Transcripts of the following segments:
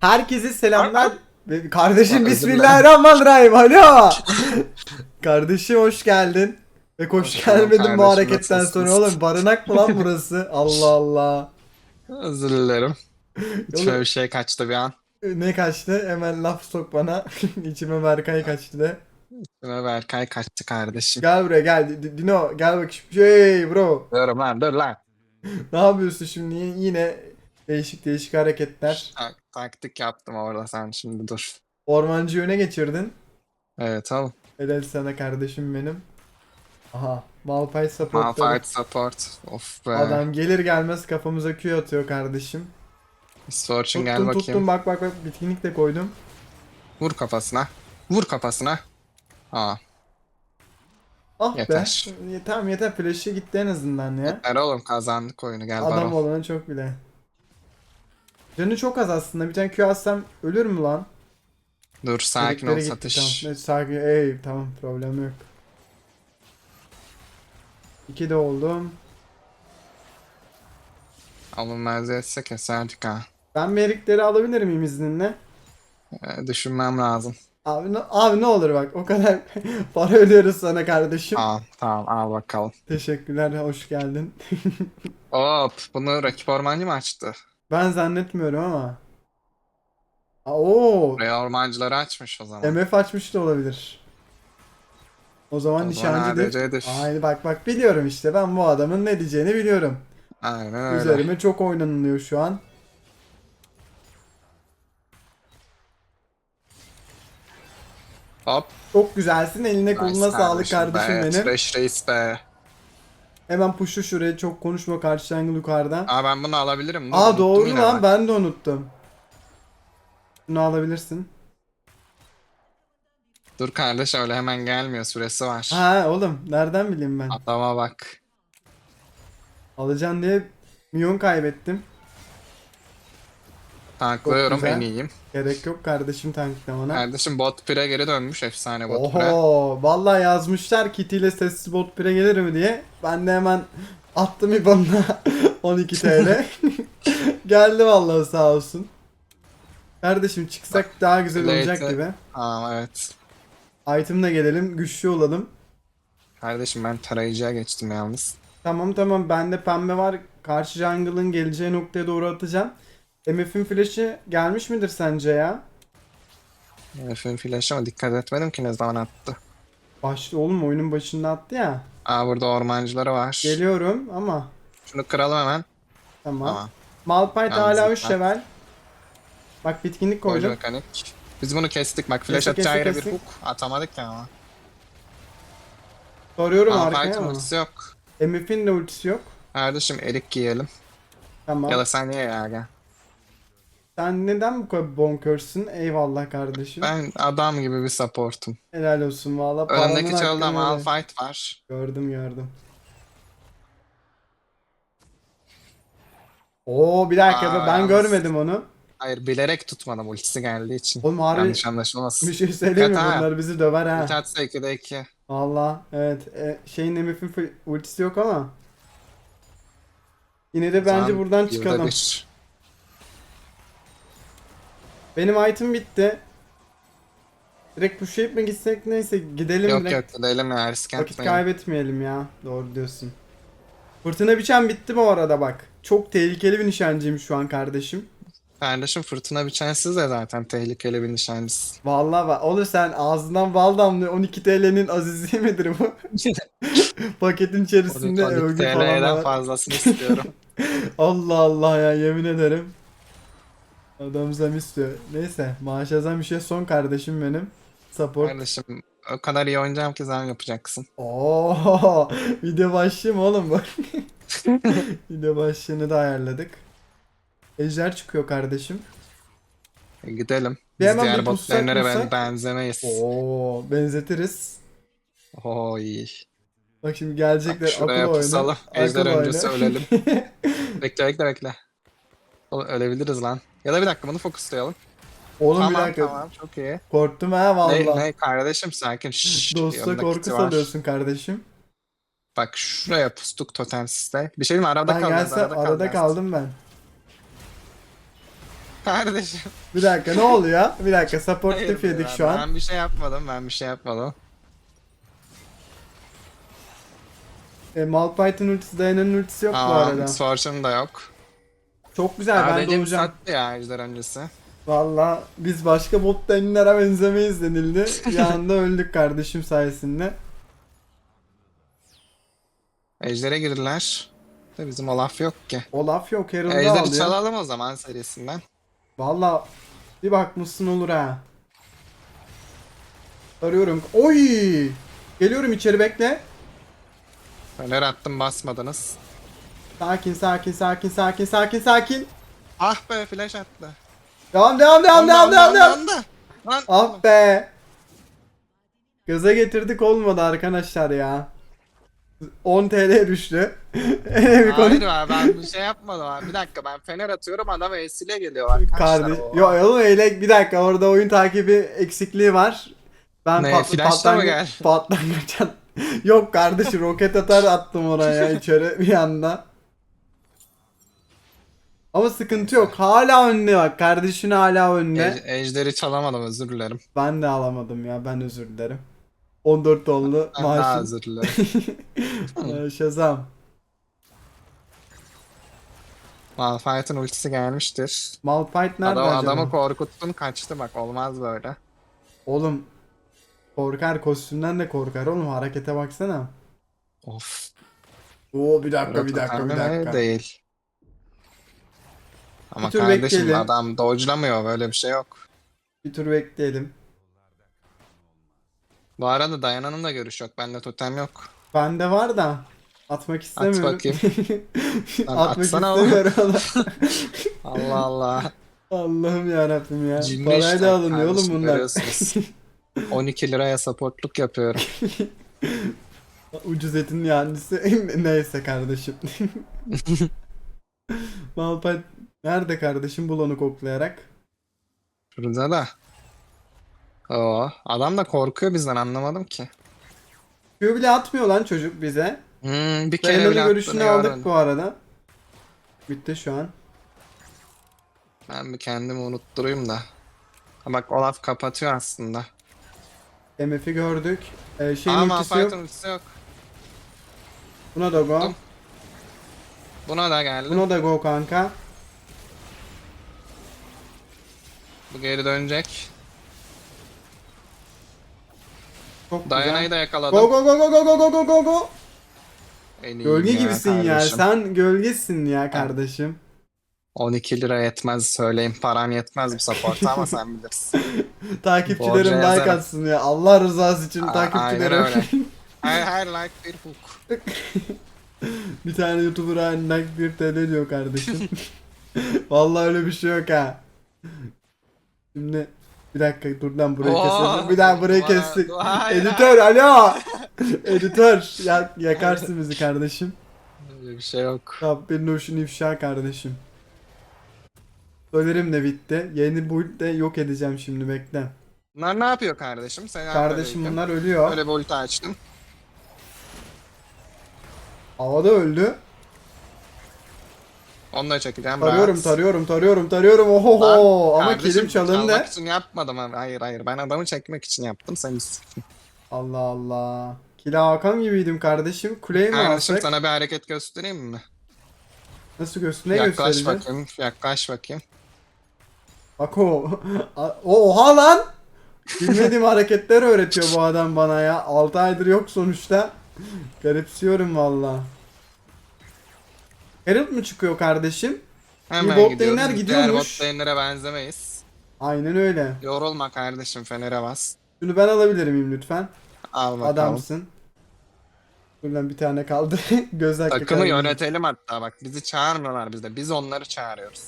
Herkese selamlar. Kardeşim Bismillahirrahmanirrahim. Alo. Kardeşim hoş geldin. Ve hoş gelmedin bu hareketten sonra oğlum. Barınak mı lan burası? Allah Allah. Özür dilerim. Oğlum- bir şey kaçtı bir an. Ne kaçtı? Hemen laf sok bana. İçime Berkay kaçtı de. İçime Berkay kaçtı kardeşim. Gel buraya gel. Dino gel bakayım. Hey bro. Dur lan dur lan. Ne yapıyorsun şimdi? Yine değişik değişik hareketler. Tak, taktik yaptım orada sen şimdi dur. Ormancı öne geçirdin. Evet oğlum. Helal sana kardeşim benim. Aha. Malphite support. Malphite support. Of be. Adam gelir gelmez kafamıza Q atıyor kardeşim. Misfortune gel bakayım. tuttum bak bak bak bitkinlik de koydum. Vur kafasına. Vur kafasına. Aa. Ah Yeter. be. Tamam yeter flash'ı gitti en azından ya. Yeter oğlum kazandık oyunu gel Adam baron. olana çok bile. Canı çok az aslında. Bir tane Q atsam ölür mü lan? Dur sakin ol satış. Tamam. Evet, sakin. Ey tamam problem yok. İki de oldum. Alınmaz etse keserdik ha. Ben merikleri alabilir miyim izninle? Ee, düşünmem lazım. Abi, ne- abi ne olur bak o kadar para ödüyoruz sana kardeşim. Tamam tamam al bakalım. Teşekkürler hoş geldin. Hop bunu rakip ormancı mı açtı? Ben zannetmiyorum ama. Aa, Oo, Buraya ormancıları açmış o zaman. MF açmış da olabilir. O zaman O zaman nişancıdır. ADC'dir. Aynı bak bak biliyorum işte ben bu adamın ne diyeceğini biliyorum. Aynen öyle. Üzerime çok oynanılıyor şu an. Hop. Çok güzelsin eline koluna nice sağlık kardeşim be. benim. Thresh reis be. Hemen push'u şuraya çok konuşma karşı jungle yukarıdan. Aa ben bunu alabilirim. Aa doğru lan bak. ben de unuttum. Bunu alabilirsin. Dur kardeş öyle hemen gelmiyor süresi var. Ha oğlum nereden bileyim ben. Adama bak. Alacaksın diye milyon kaybettim. Tanklıyorum en iyiyim. Gerek yok kardeşim tanklamana. Kardeşim bot pire geri dönmüş efsane bot pire. Oho vallahi yazmışlar Kitty ile sessiz bot pire gelir mi diye. Ben de hemen attım IBAN'ına 12 TL. Geldi vallahi sağ olsun. Kardeşim çıksak daha güzel olacak Later. gibi. Aa evet. Item'la gelelim güçlü olalım. Kardeşim ben tarayıcıya geçtim yalnız. Tamam tamam bende pembe var. Karşı jungle'ın geleceği noktaya doğru atacağım. MF'in flash'ı gelmiş midir sence ya? Herifin flash ama dikkat etmedim ki ne zaman attı. Başta oğlum oyunun başında attı ya. Aa burada ormancıları var. Geliyorum ama Şunu kıralım hemen. tamam. Tamam. Malphite hala 3 lütfen. level. Bak bitkinlik Koydu koydum. mekanik. Biz bunu kestik bak flash atacağı yere bir hook atamadık ya ama. Soruyorum Aa arkaya ama. ultisi yok. MF'in de ultisi yok. Kardeşim erik giyelim. Tamam. Ya da sen ye ya gel. Sen neden bu kadar bonkörsün? Eyvallah kardeşim. Ben adam gibi bir supportum. Helal olsun valla. Paranın çölde öde. Malphite var. Gördüm gördüm. Oo bir dakika Aa, ben yalnız- görmedim onu. Hayır bilerek tutmadım ultisi geldiği için. Oğlum harbi Yanlış anlaşılmasın. bir şey söyleyeyim mi? Bunlar bizi döver ha. Ulti atsa 2'de 2. Valla evet. E, şeyin MF'in ultisi yok ama. Yine de bence buradan çıkalım. Bir. Benim item bitti. Direkt pushlayıp mı gitsek neyse gidelim Yok direkt. yok gidelim ya risk Vakit etmeyin. kaybetmeyelim ya. Doğru diyorsun. Fırtına biçen bitti bu arada bak. Çok tehlikeli bir nişancıyım şu an kardeşim. Kardeşim fırtına biçensiz de zaten tehlikeli bir nişancısı. Vallahi bak. Olur sen ağzından bal damlıyor. 12 TL'nin azizi midir bu? Paketin içerisinde 12 övgü falan TL'den var. fazlasını istiyorum. Allah Allah ya yemin ederim. Adam zam istiyor. Neyse maaşa zam bir şey son kardeşim benim. Support. Kardeşim o kadar iyi oynayacağım ki zam yapacaksın. Oo, video başlığı mı oğlum bak. video başlığını da ayarladık. Ejder çıkıyor kardeşim. E, gidelim. Bir Biz hemen diğer bir pussak lane'lere ben pussak. benzemeyiz. Oo, benzetiriz. Oo iyi. Bak şimdi gelecekler Bak şuraya akıl oyunu. pusalım. Ejder Akıl öncesi oyunu. ölelim. Bekle bekle bekle. Oğlum ölebiliriz lan. Ya da bir dakika bunu fokuslayalım. Oğlum bir tamam dakika. tamam çok iyi. Korktum ha Ne, valla. ne kardeşim sakin. Şşş, Dosta korku salıyorsun kardeşim. Bak şuraya pustuk totem siste. Bir şey mi arada Ben kalacağız gelse arada, kalacağız. kaldım ben. Kardeşim. Bir dakika ne oluyor? Bir dakika supportif Hayırdır yedik şu an. Ben bir şey yapmadım. Ben bir şey yapmadım. E, Malphite'ın ultisi Dayana'nın ultisi yok bu Aa, arada. Swords'un da yok. Çok güzel ben Kardeşim doğacağım. sattı ya ejder öncesi. Valla biz başka bot lane'lere benzemeyiz denildi. Anda öldük kardeşim sayesinde. Ejder'e girdiler. De bizim Olaf yok ki. Olaf yok Herald'ı Ejder'i alıyor. çalalım o zaman serisinden. Valla bir bakmışsın olur ha. Arıyorum. Oy! Geliyorum içeri bekle. Fener attım basmadınız. Sakin sakin sakin sakin sakin sakin. Ah be flash attı. Devam devam devam devam devam devam. Lan. Ah be. Gaza getirdik olmadı arkadaşlar ya. 10 TL düştü. Hayır abi ben bir şey yapmadım abi. Bir dakika ben fener atıyorum adam esile geliyor arkadaşlar. Kardeş. Yo oğlum öyle bir dakika orada oyun takibi eksikliği var. Ben Ne, gel? patlangaç at- Yok kardeşim roket atar attım oraya içeri bir anda. Ama sıkıntı yok. Hala önde bak. Kardeşin hala önde. Ej- ejderi çalamadım özür dilerim. Ben de alamadım ya. Ben özür dilerim. 14 oldu Ben daha maaşım. özür dilerim. Ee, Şazam. Malphite'ın ultisi gelmiştir. Malphite nerede Adam, acaba? adamı korkuttun kaçtı bak olmaz böyle. Oğlum korkar kostümden de korkar oğlum harekete baksana. Of. Oo bir dakika bir dakika bir Rototermi dakika. Değil. Ama Bir tur kardeşim bekleyelim. adam dodge'lamıyor böyle bir şey yok. Bir tur bekleyelim. Bu arada Dayana'nın da görüş yok. Bende totem yok. Bende var da atmak istemiyorum. bakayım. Lan Atmak atsana istemiyorum. Allah Allah. Allah'ım yarabbim ya. Cimri Parayla işler alınıyor oğlum bunlar. görüyorsunuz. 12 liraya supportluk yapıyorum. Ucuz etin yancısı. Neyse kardeşim. Malphite nerede kardeşim? Bul onu koklayarak. Şurada da. Oo, adam da korkuyor bizden anlamadım ki. Q bile atmıyor lan çocuk bize. Hmm, bir kere Dayana'nın bile görüşünü aldık bu arada. Bitti şu an. Ben bir kendimi unutturayım da. Ha bak Olaf kapatıyor aslında. MF'i gördük. Ee, şeyin Ama ultisi yok. Ultisi yok. Buna da go. Buna da geldi. Buna da go kanka. Bu geri dönecek. Çok Dayana'yı da yakaladım. Go go go go go go go go go. En iyiyim Gölge ya gibisin ya. kardeşim. Sen gölgesin ya kardeşim. 12 lira yetmez söyleyeyim. Paran yetmez bu support'a ama sen bilirsin. Takipçilerim Borca like yazarım. atsın ya. Allah rızası için A- takipçilerim. aynen öyle. Her, her like bir hook. bir tane YouTuber like 1 TL diyor kardeşim. Vallahi öyle bir şey yok ha. Şimdi bir dakika dur lan burayı Oo, keselim. Bir daha burayı dua- kestik. dua- Editör alo. Editör ya, yakarsın bizi kardeşim. Öyle bir şey yok. Rabbin nuşun ifşa kardeşim. Söylerim de bitti. Yeni build de yok edeceğim şimdi bekle. Bunlar ne yapıyor kardeşim? Sen Kardeşim bunlar ölüyor. Öyle bir ulti açtım. Havada öldü. Onu da çekeceğim. Tarıyorum rahat. tarıyorum tarıyorum tarıyorum. Ohoho ama Kardeşim, kilim çalındı. çalmak için yapmadım abi. Hayır hayır ben adamı çekmek için yaptım sen. Allah Allah. Kila Hakan gibiydim kardeşim. Kuleyi mi Kardeşim alsak? sana bir hareket göstereyim mi? Nasıl göster? Ne yaklaş göstereceğiz? bakayım. Yaklaş bakayım. Bak o. o oha lan. Bilmediğim hareketler öğretiyor bu adam bana ya. 6 aydır yok sonuçta. Garipsiyorum valla. Herald mı çıkıyor kardeşim? Hemen bot gidiyoruz. lane'ler Diğer gidiyormuş. lane'lere benzemeyiz. Aynen öyle. Yorulma kardeşim Fener'e bas. Şunu ben alabilir miyim lütfen? Al bakalım. Adamsın. Dur lan bir tane kaldı. Göz hakkı Takımı kaldı. yönetelim hatta bak bizi çağırmıyorlar bizde. Biz onları çağırıyoruz.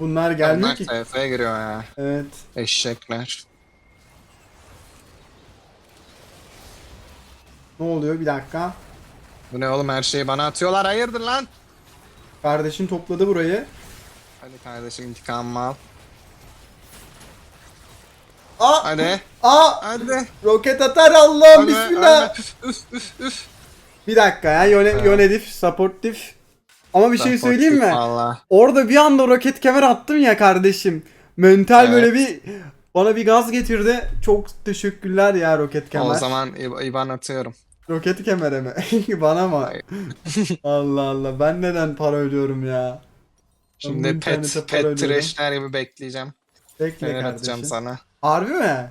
Bunlar gelmiyor Onlar ki. TF'ye giriyor ya. Evet. Eşekler. Ne oluyor? Bir dakika. Bu ne oğlum her şeyi bana atıyorlar hayırdır lan? Kardeşim topladı burayı. Hadi kardeşim intikamımı al. Aa! Hadi. Aa! Hadi. Roket atar Allah'ım bismillah. ölme. Üf üf üf. Bir dakika ya. Yone, Evet. yönetif, supportif. Ama bir şey söyleyeyim mi? Valla. Orada bir anda roket kemer attım ya kardeşim. Mental Evet. böyle bir bana bir gaz getirdi. Çok teşekkürler ya roket kemer. O zaman İb- İban atıyorum. Roket kemere mi? bana mı? Allah Allah ben neden para ödüyorum ya? Şimdi pet, pet trashler gibi bekleyeceğim. Bekle Neler kardeşim. atacağım sana. Harbi mi?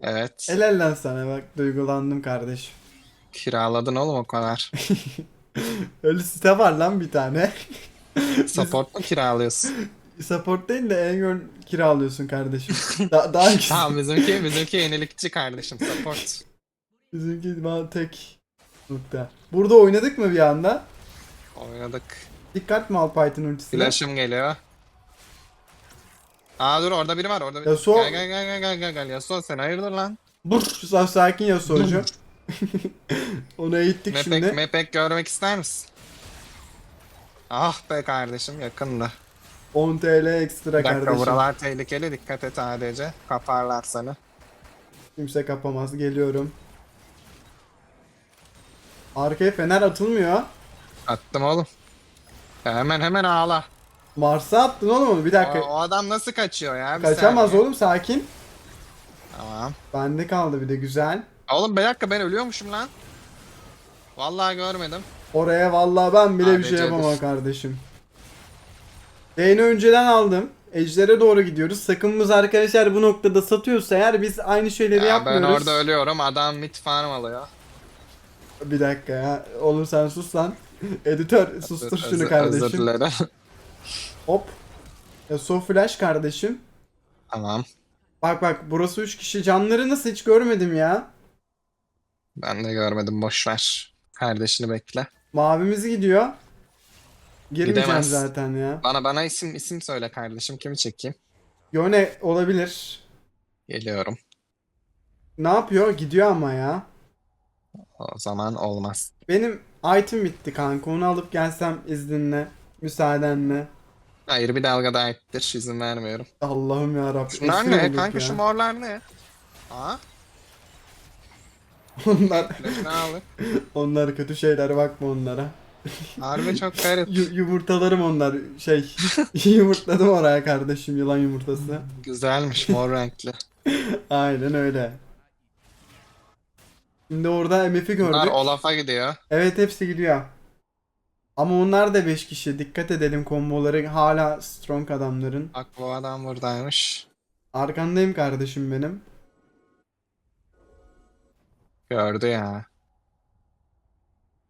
Evet. Helal lan sana bak duygulandım kardeşim. Kiraladın oğlum o kadar. Öyle site var lan bir tane. Support mu kiralıyorsun? Support değil de Engön kiralıyorsun kardeşim. Da daha güzel. tamam bizimki bizimki yenilikçi kardeşim support. Bizimki bana tek nokta. Burada oynadık mı bir anda? Oynadık. Dikkat mi Alpayt'ın ultisine? Flash'ım geliyor. Aa dur orada biri var orada biri. Yasuo- Gel gel gel gel gel gel Yasuo sen hayırdır lan? Dur sa- sakin ya sorucu. Onu eğittik Mepek, şimdi. mepek görmek ister misin? Ah be kardeşim yakında. 10 TL ekstra dakika kardeşim. buralar tehlikeli dikkat et ADC. Kaparlar seni. Kimse kapamaz. Geliyorum. Arkaya fener atılmıyor. Attım oğlum. Ya hemen hemen ağla. Mars'a attın oğlum onu. Bir O, dakika. o adam nasıl kaçıyor ya? Bir Kaçamaz saniye. oğlum sakin. Tamam. Bende kaldı bir de güzel. Oğlum bir dakika ben ölüyormuşum lan. Vallahi görmedim. Oraya vallahi ben bile bir şey yapamam kardeşim. Beyni önceden aldım. Ejder'e doğru gidiyoruz. Sakınımız arkadaşlar bu noktada satıyorsa eğer biz aynı şeyleri Ya ben yapmıyoruz. orada ölüyorum. Adam mid farm alıyor. Bir dakika ya. Oğlum sen sus lan. Editör sustur Özür- şunu Özür kardeşim. dilerim. Hop. Ya so flash kardeşim. tamam. Bak bak burası 3 kişi. Canları nasıl hiç görmedim ya. Ben de görmedim boş ver. Kardeşini bekle. Mavimiz gidiyor. Girmeyeceğim Gidemez. zaten ya. Bana bana isim isim söyle kardeşim. Kimi çekeyim? Yone olabilir. Geliyorum. Ne yapıyor? Gidiyor ama ya. O zaman olmaz. Benim item bitti kanka. Onu alıp gelsem izninle. Müsaadenle. Hayır bir dalga daha ettir. İzin vermiyorum. Allah'ım ya Rabbim. Şunlar ne? Kanka şu morlar ne? Aa, onlar, ne alır? onlar kötü şeyler bakma onlara. Harbi çok garip. Yu- yumurtalarım onlar. Şey yumurtladım oraya kardeşim yılan yumurtası. Güzelmiş mor renkli. Aynen öyle. Şimdi orada MF'i gördük. Bunlar Olaf'a gidiyor. Evet hepsi gidiyor. Ama onlar da 5 kişi. Dikkat edelim komboları hala strong adamların. Bak bu adam buradaymış. Arkandayım kardeşim benim. Gördü ya.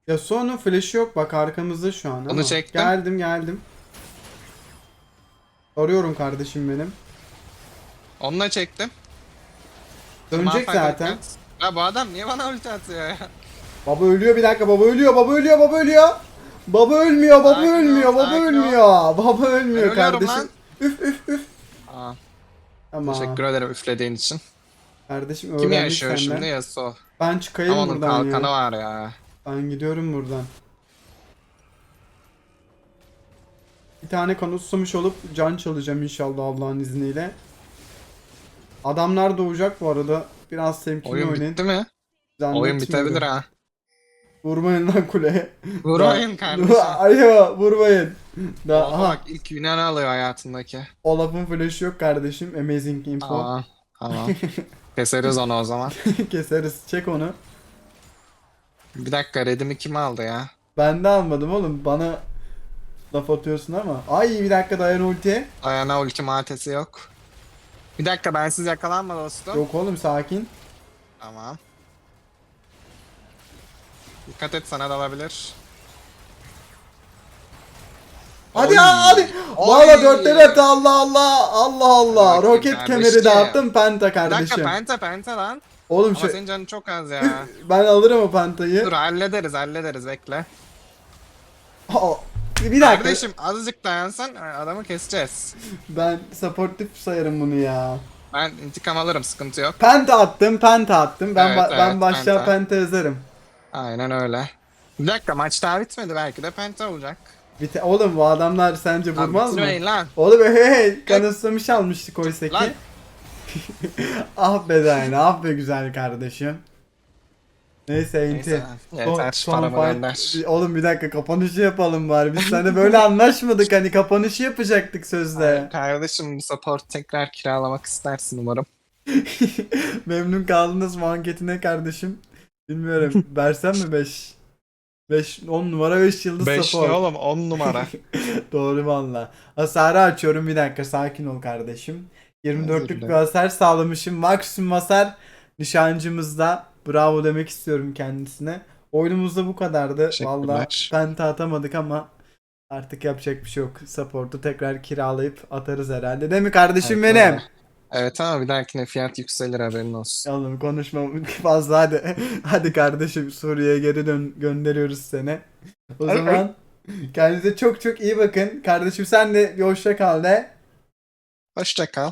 Ya sonra flash'ı yok bak arkamızda şu an ama. Onu çektim. Geldim geldim. Arıyorum kardeşim benim. Onunla çektim. Dönecek zaten. ulti at. Ya bu adam niye bana ulti atıyor ya? Baba ölüyor bir dakika baba ölüyor baba ölüyor baba ölüyor. Baba ölmüyor baba Sakin ol, ölmüyor baba sakin ol. ölmüyor. Baba ölmüyor kardeşim. Üf üf üf. Aa, Ama teşekkür ederim üflediğin için. kardeşim Kim öğrendik yaşıyor senden. şimdi Yasuo? Ben çıkayım Ama onun buradan kalkanı ya. var ya. Ben gidiyorum buradan. Bir tane kanı susamış olup can çalacağım inşallah Allah'ın izniyle. Adamlar doğacak bu arada. Biraz temkinli Oyun oynayın. bitti mi? Oyun bitebilir ha. Vurmayın lan kuleye. Vurmayın kardeşim. Ayo vurmayın. Da, Oha bak ilk Yunan'ı alıyor hayatındaki. Olaf'ın flash'ı yok kardeşim. Amazing info. Tamam. Tamam. Keseriz onu o zaman. Keseriz. Çek onu. Bir dakika redimi kim aldı ya? Ben de almadım oğlum. Bana laf atıyorsun ama. Ay bir dakika dayan ultiye. Ayağına ultimatesi yok. Bir dakika bensiz yakalanma dostum. Yok oğlum sakin. Tamam. Dikkat et sana da alabilir. Hadi Oy. ya hadi. Oy. Valla dörtte dört Allah Allah. Allah Allah. Bak Roket kardeşim. kemeri dağıttım penta Bir dakika penta penta lan. Oğlum Ama şey, senin canın çok az ya. ben alırım o pentayı. Dur hallederiz hallederiz bekle. Aa, bir dakika. Kardeşim azıcık dayansan adamı keseceğiz. Ben supportif sayarım bunu ya. Ben intikam alırım sıkıntı yok. Penta attım, penta attım. Ben Evet, ba- ben evet, başta penta. penta yazarım. Aynen öyle. Bir dakika maç daha bitmedi belki de penta olacak. Bite oğlum bu adamlar sence Lan vurmaz mı? bitirmeyin lan. Oğlum hey hey kanıtsamış almıştık oysa ki. Lan. ah be Dayna, ah be güzel kardeşim. Neyse enti. Neyse. Yeter paramı gönder. Oğlum bir dakika kapanışı yapalım bari. Biz seninle böyle anlaşmadık hani kapanışı yapacaktık sözde. Kardeşim support tekrar kiralamak istersin umarım. Memnun kaldınız mı anketine kardeşim? Bilmiyorum. Versem mi 5? 5 10 numara 5 yıldız 5 support. ne oğlum 10 numara. Doğru valla. Hasarı açıyorum bir dakika sakin ol kardeşim. 24'lük dilerim. bir hasar sağlamışım. Maksimum hasar nişancımızda. Bravo demek istiyorum kendisine. Oyunumuzda bu kadardı. Valla penta atamadık ama artık yapacak bir şey yok. Support'u tekrar kiralayıp atarız herhalde. Değil mi kardeşim Evet, benim? Evet ama bir dahakine fiyat yükselir haberin olsun. Oğlum konuşma fazla hadi. Hadi kardeşim Suriye'ye geri dön gönderiyoruz seni. O Ay, zaman kendinize çok çok iyi bakın. Kardeşim sen de bir hoşça kal de. Hoşça kal.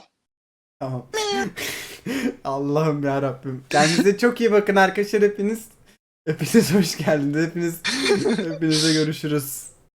Tamam. Allah'ım ya Rabbim. Kendinize çok iyi bakın arkadaşlar hepiniz. Hepiniz hoş geldiniz. Hepiniz hepinize görüşürüz.